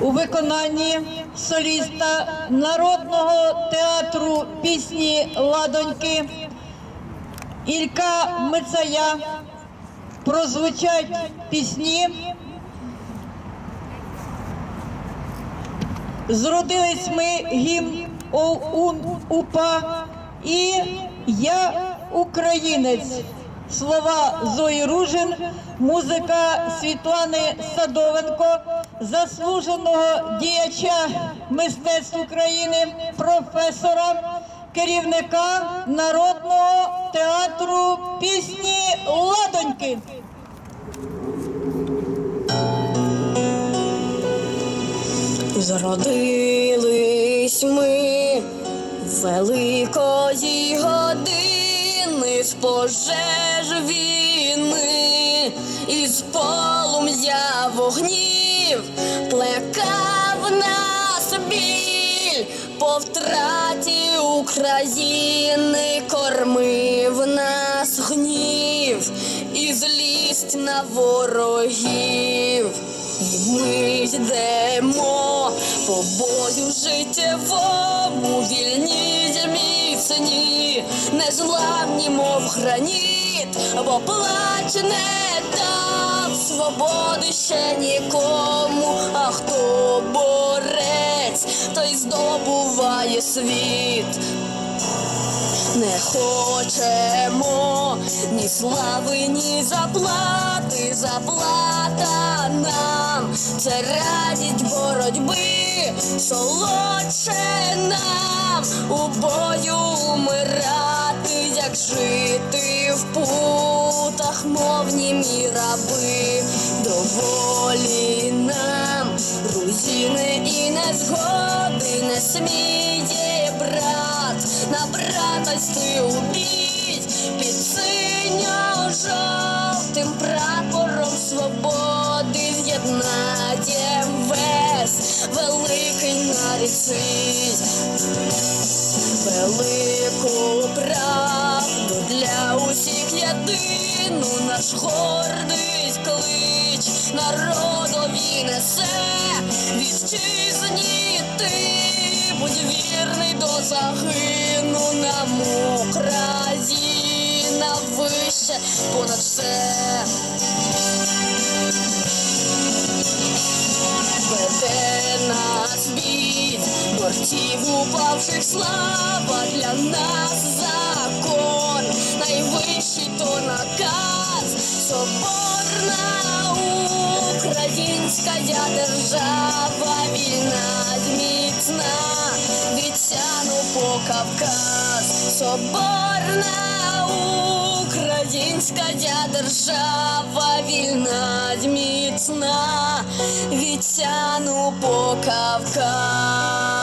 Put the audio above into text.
у виконанні соліста Народного театру пісні Ладоньки Ілька Мицая прозвучать пісні. Зродились ми гімн УПА і Я українець. Слова Зої Ружин, музика Світлани Садовенко, заслуженого діяча мистецтв України, професора, керівника Народного театру пісні Ладоньки. Зродились ми великої години з пожеж війни, із полум'я вогнів плекав нас біль по втраті України, кормив нас гнів і злість на ворогів. Ми йдемо по бою життєвому, вільні міцні, незламні, мов граніт, бо плач не дав свободи ще нікому, а хто борець, той здобуває світ. Не хочемо ні слави, ні заплати, заплата нам це радість боротьби, солодше нам у бою як жити в путах, мов німі раби, доволі нам руїни і незгоди. Не сміє брат на брата йти у під синьо-жовтим прапором свободи з'єднаєм весь великий нарісить велику правду єдину наш гордий клич народові несе вітчизні ти будь вірний до загину нам Україна вище понад все. Веде нас бій, бортів упавших слава для нас українська держава, вільна й міцна, відтяну по Кавказ, соборна українська держава, вільна й міцна, відтяну по Кавказ.